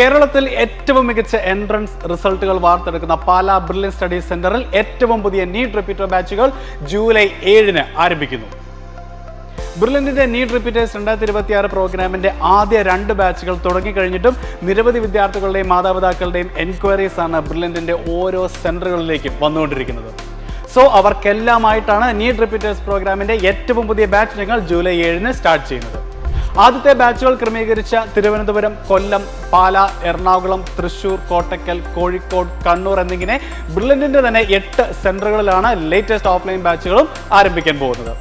കേരളത്തിൽ ഏറ്റവും മികച്ച എൻട്രൻസ് റിസൾട്ടുകൾ വാർത്തെടുക്കുന്ന പാല ബ്രില്യൻ സ്റ്റഡീസ് സെന്ററിൽ ഏറ്റവും പുതിയ നീറ്റ് റിപ്പീറ്റർ ബാച്ചുകൾ ജൂലൈ ഏഴിന് ആരംഭിക്കുന്നു. ബ്രില്യന്റിന്റെ നീറ്റ് റിപ്പീറ്റേഴ്സ് രണ്ടായിരത്തി ഇരുപത്തി ആറ് പ്രോഗ്രാമിന്റെ ആദ്യ രണ്ട് ബാച്ചുകൾ തുടങ്ങിക്കഴിഞ്ഞിട്ടും നിരവധി വിദ്യാർത്ഥികളുടെയും മാതാപിതാക്കളുടെയും എൻക്വയറീസ് ആണ് ബ്രില്യന്റിന്റെ ഓരോ സെന്ററുകളിലേക്കും വന്നുകൊണ്ടിരിക്കുന്നത്. സോ അവർക്കെല്ലാമായിട്ടാണ് നീറ്റ് റിപ്പീറ്റേഴ്സ് പ്രോഗ്രാമിന്റെ ഏറ്റവും പുതിയ ബാച്ച് ഞങ്ങൾ ജൂലൈ ഏഴിന് സ്റ്റാർട്ട് ചെയ്യുന്നത്. ആദ്യത്തെ ബാച്ചുകൾ ക്രമീകരിച്ച തിരുവനന്തപുരം കൊല്ലം പാല എറണാകുളം തൃശൂർ കോട്ടക്കൽ കോഴിക്കോട് കണ്ണൂർ എന്നിങ്ങനെ ബ്രില്യന്റിന്റെ തന്നെ എട്ട് സെന്ററുകളിലാണ് ലേറ്റസ്റ്റ് ഓഫ്ലൈൻ ബാച്ചുകളും ആരംഭിക്കാൻ പോകുന്നത്.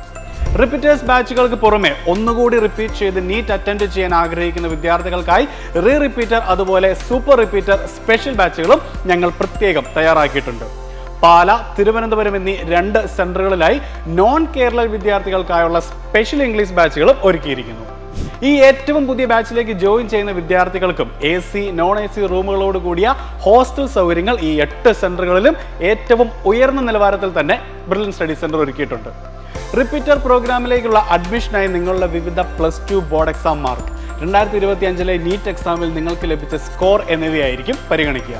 റിപ്പീറ്റേഴ്സ് ബാച്ചുകൾക്ക് പുറമെ ഒന്നുകൂടി റിപ്പീറ്റ് ചെയ്ത് നീറ്റ് അറ്റൻഡ് ചെയ്യാൻ ആഗ്രഹിക്കുന്ന വിദ്യാർത്ഥികൾക്കായി റീ റിപ്പീറ്റർ അതുപോലെ സൂപ്പർ റിപ്പീറ്റർ സ്പെഷ്യൽ ബാച്ചുകളും ഞങ്ങൾ പ്രത്യേകം തയ്യാറാക്കിയിട്ടുണ്ട്. പാല തിരുവനന്തപുരം എന്നീ രണ്ട് സെന്ററുകളിലായി നോൺ കേരള വിദ്യാർത്ഥികൾക്കായുള്ള സ്പെഷ്യൽ ഇംഗ്ലീഷ് ബാച്ചുകളും ഒരുക്കിയിരിക്കുന്നു. ഈ ഏറ്റവും പുതിയ ബാച്ചിലേക്ക് ജോയിൻ ചെയ്യുന്ന വിദ്യാർത്ഥികൾക്കും A C non A C റൂമുകളോട് കൂടിയ ഹോസ്റ്റൽ സൗകര്യങ്ങൾ ഈ എട്ട് സെന്ററുകളിലും ഏറ്റവും ഉയർന്ന നിലവാരത്തിൽ തന്നെ ബ്രില്യൻ സ്റ്റഡി സെന്റർ ഒരുക്കിയിട്ടുണ്ട്. റിപ്പീറ്റർ പ്രോഗ്രാമിലേക്കുള്ള അഡ്മിഷനായി നിങ്ങളുടെ വിവിധ plus two board exam mark. രണ്ടായിരത്തി ഇരുപത്തി അഞ്ചിലെ നീറ്റ് എക്സാമിൽ നിങ്ങൾക്ക് ലഭിച്ച സ്കോർ എന്നിവയായിരിക്കും പരിഗണിക്കുക.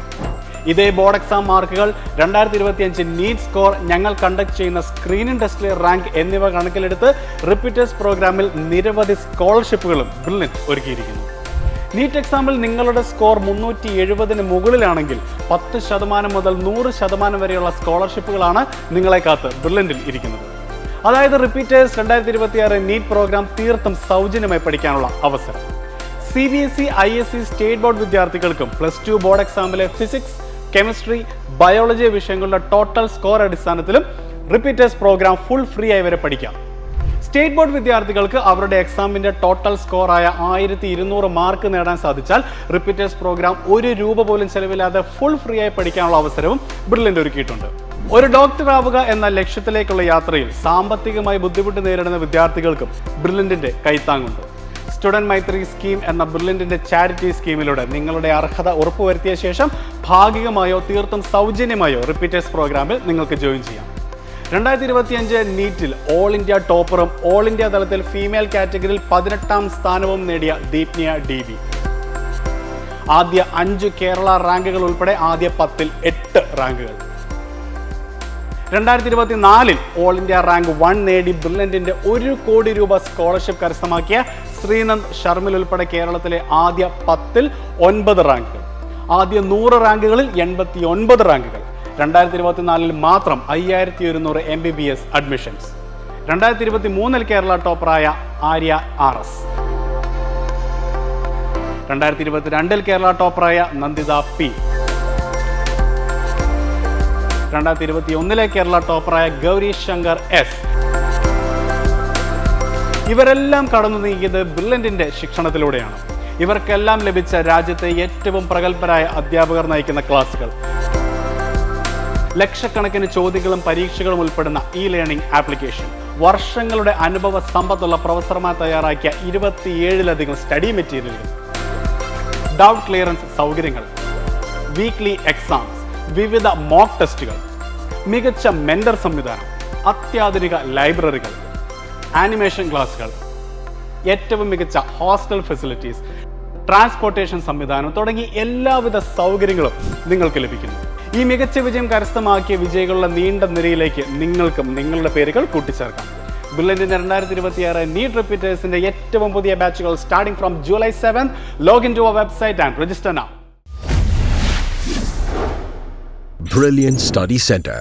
ഇതേ ബോർഡ് എക്സാം മാർക്കുകൾ രണ്ടായിരത്തി ഇരുപത്തി അഞ്ച് നീറ്റ് സ്കോർ ഞങ്ങൾ കണ്ടക്ട് ചെയ്യുന്ന സ്ക്രീനിംഗ് ടെസ്റ്റിലെ റാങ്ക് എന്നിവ കണക്കിലെടുത്ത് റിപ്പീറ്റേഴ്സ് പ്രോഗ്രാമിൽ നിരവധി സ്കോളർഷിപ്പുകളും ബ്രില്യൻ ഒരുക്കിയിരിക്കുന്നു. നീറ്റ് എക്സാമിൽ നിങ്ങളുടെ സ്കോർ മുന്നൂറ്റി എഴുപതിന് മുകളിലാണെങ്കിൽ പത്ത് ശതമാനം മുതൽ നൂറ് ശതമാനം വരെയുള്ള സ്കോളർഷിപ്പുകളാണ് നിങ്ങളെ കാത്ത് ബ്രില്യന്റിൽ ഇരിക്കുന്നത്. അതായത് റിപ്പീറ്റേഴ്സ് രണ്ടായിരത്തി ഇരുപത്തിയാറ് നീറ്റ് പ്രോഗ്രാം തീർത്തും സൗജന്യമായി പഠിക്കാനുള്ള അവസരം. C B S E I S C state board വിദ്യാർത്ഥികൾക്കും പ്ലസ് ടു ബോർഡ് എക്സാമിലെ ഫിസിക്സ് കെമിസ്ട്രി ബയോളജി വിഷയങ്ങളുടെ ടോട്ടൽ സ്കോർ അടിസ്ഥാനത്തിലും റിപ്പീറ്റേഴ്സ് പ്രോഗ്രാം ഫുൾ ഫ്രീ ആയി വരെ പഠിക്കാം. സ്റ്റേറ്റ് ബോർഡ് വിദ്യാർത്ഥികൾക്ക് അവരുടെ എക്സാമിന്റെ ടോട്ടൽ സ്കോർ ആയ ആയിരത്തി ഇരുന്നൂറ് മാർക്ക് നേടാൻ സാധിച്ചാൽ റിപ്പീറ്റേഴ്സ് പ്രോഗ്രാം ഒരു രൂപ പോലും ചെലവില്ലാതെ ഫുൾ ഫ്രീ ആയി പഠിക്കാനുള്ള അവസരവും ബ്രില്യന്റ് ഒരുക്കിയിട്ടുണ്ട്. ഒരു ഡോക്ടർ ആവുക എന്ന ലക്ഷ്യത്തിലേക്കുള്ള യാത്രയിൽ സാമ്പത്തികമായി ബുദ്ധിമുട്ട് നേരിടുന്ന വിദ്യാർത്ഥികൾക്കും ബ്രില്യന്റിന്റെ കൈത്താങ്ങുണ്ട്. സ്റ്റുഡന്റ് മൈത്രി സ്കീം എന്ന ബ്രില്ലിന്റെ ചാരിറ്റി സ്കീമിലൂടെ നിങ്ങളുടെ അർഹത ഉറപ്പുവരുത്തിയ ശേഷം ഭാഗികമായോ തീർത്തും സൗജന്യമായോ റിപ്പീറ്റേഴ്സ് പ്രോഗ്രാമിൽ നിങ്ങൾക്ക് ജോയിൻ ചെയ്യാം. രണ്ടായിരത്തി ഇരുപത്തി അഞ്ച് നീറ്റിൽ ഓൾ ഇന്ത്യ ടോപ്പറും ഓൾ ഇന്ത്യ തലത്തിൽ ഫീമെയിൽ കാറ്റഗറിയിൽ പതിനെട്ടാം സ്ഥാനവും നേടിയ ദീപ്നിയ ഡി ബി ആദ്യ അഞ്ച് കേരള റാങ്കുകൾ ഉൾപ്പെടെ ആദ്യ പത്തിൽ എട്ട് റാങ്കുകൾ. രണ്ടായിരത്തി ഇരുപത്തി നാലിൽ ഓൾ ഇന്ത്യ റാങ്ക് വൺ നേടി ബ്രില്ലന്റിന്റെ ഒരു കോടി രൂപ സ്കോളർഷിപ്പ് കരസ്ഥമാക്കിയ ശ്രീനന്ദ് ശർമിൽ ഉൾപ്പെടെ കേരളത്തിലെ ആദ്യ പത്തിൽ ഒൻപത് റാങ്കുകൾ ആദ്യ നൂറ് റാങ്കുകളിൽ എൺപത്തി ഒൻപത് റാങ്കുകൾ. രണ്ടായിരത്തി ഇരുപത്തിനാലിൽ മാത്രം അയ്യായിരത്തി ഒരുന്നൂറ് M B B S admissions രണ്ടായിരത്തി ഇരുപത്തി മൂന്നിൽ കേരള ടോപ്പറായ ആര്യ ആർ എസ്. രണ്ടായിരത്തി ഇരുപത്തിരണ്ടിൽ കേരള ടോപ്പറായ നന്ദിത പി. രണ്ടായിരത്തി ഇരുപത്തി ഒന്നിലെ കേരള ടോപ്പറായ ഗൗരി ശങ്കർ എസ്. ഇവരെല്ലാം കടന്നു നീങ്ങിയത് ബ്രില്യന്റിന്റെ ശിക്ഷണത്തിലൂടെയാണ്. ഇവർക്കെല്ലാം ലഭിച്ച രാജ്യത്തെ ഏറ്റവും പ്രഗത്ഭരായ അധ്യാപകർ നയിക്കുന്ന ക്ലാസുകൾ. ലക്ഷക്കണക്കിന് ചോദ്യങ്ങളും പരീക്ഷകളും ഉൾപ്പെടുന്ന ഇ ലേണിംഗ് ആപ്ലിക്കേഷൻ വർഷങ്ങളുടെ അനുഭവ സമ്പത്തുള്ള പ്രൊഫസർമാർ തയ്യാറാക്കിയ ഇരുപത്തിയേഴിലധികം സ്റ്റഡി മെറ്റീരിയലുകൾ ഡൗട്ട് ക്ലിയറൻസ് സൗകര്യങ്ങൾ. വീക്ക്ലി എക്സാംസ് വിവിധ മോക്ക് ടെസ്റ്റുകൾ മികച്ച മെന്റർ സംവിധാനം. അത്യാധുനിക ലൈബ്രറികൾ ആനിമേഷൻ ക്ലാസ്സുകൾ ഏറ്റവും മികച്ച ഹോസ്റ്റൽ ഫെസിലിറ്റീസ് ട്രാൻസ്പോർട്ടേഷൻ സംവിധാനം തുടങ്ങി എല്ലാവിധ സൗകര്യങ്ങളും നിങ്ങൾക്ക് ലഭിക്കുന്നു. ഈ മികച്ച വിജയം കരസ്ഥമാക്കിയ വിജയികളുടെ നീണ്ട നിരയിലേക്ക് നിങ്ങൾക്കും നിങ്ങളുടെ പേരുകൾ കൂട്ടിച്ചേർക്കാം. ബുള്ളറ്റിന്റെ രണ്ടായിരത്തി ഇരുപത്തിയാറ് നീറ്റ് റിപ്പീറ്റേഴ്സിന്റെ ഏറ്റവും പുതിയ ബാച്ചുകൾ starting from July seven login to our website and register now Brilliant Study Center.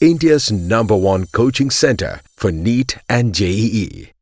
India's number one coaching center for NEET and JEE.